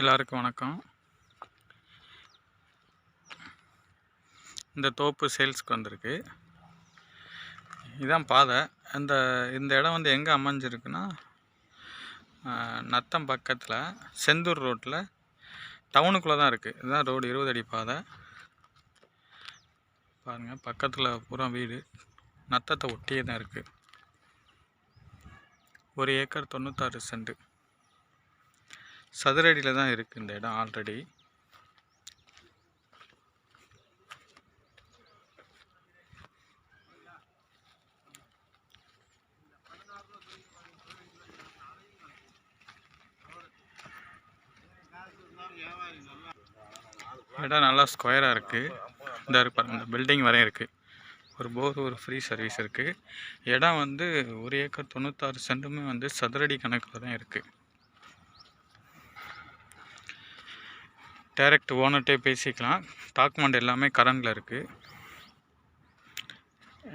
எல்லாருக்கும் வணக்கம். இந்த தோப்பு சேல்ஸ்க்கு வந்திருக்கு. இதான் பாதை. இந்த இந்த இடம் வந்து எங்கே அமைஞ்சிருக்குன்னா நத்தம் பக்கத்தில் செந்தூர் ரோட்டில் டவுனுக்குள்ளே தான் இருக்குது இதுதான் ரோடு இருபது அடி பாதை. பாருங்கள் பக்கத்தில் பூரா வீடு. நத்தத்தை ஒட்டியே தான் இருக்குது ஒரு ஏக்கர் தொண்ணூத்தாறு சென்ட். சதுரடியில் தான் இருக்குது இந்த இடம் ஆல்ரெடி இடம் நல்லா ஸ்கொயராக இருக்குது இந்த இருக்கு இந்த பில்டிங் வரையும் இருக்குது ஒரு போர் ஒரு ஃப்ரீ சர்வீஸ் இருக்குது இடம் வந்து ஒரு ஏக்கர் தொண்ணூத்தாறு சென்ட்டுமே வந்து சதுரடி கணக்கில் தான் இருக்குது டைரக்ட் ஓனர்கிட்டே பேசிக்கலாம். டாக்குமெண்ட் எல்லாமே கரண்டில் இருக்குது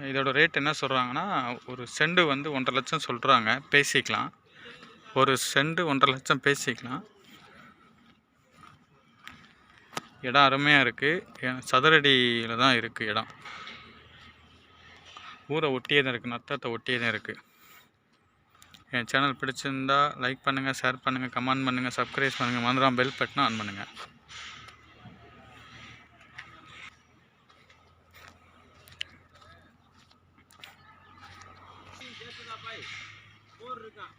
இதோட ரேட் என்ன சொல்கிறாங்கன்னா ஒரு செண்டு வந்து ஒன்றரை லட்சம் சொல்கிறாங்க பேசிக்கலாம். ஒரு செண்டு ஒன்றரை லட்சம் பேசிக்கலாம். இடம் அருமையாக இருக்குது சதுரடியில் தான் இருக்குது இடம். ஊரை ஒட்டியே தான் இருக்குது நத்தத்தை ஒட்டியே தான் இருக்குது என் சேனல் பிடிச்சிருந்தா லைக் பண்ணுங்கள் ஷேர் பண்ணுங்கள் கமெண்ட் பண்ணுங்கள் சப்ஸ்கிரைப் பண்ணுங்கள் மறந்துடாம பெல் பட்டனை ஆன் பண்ணுங்கள் போர் இருக்கான்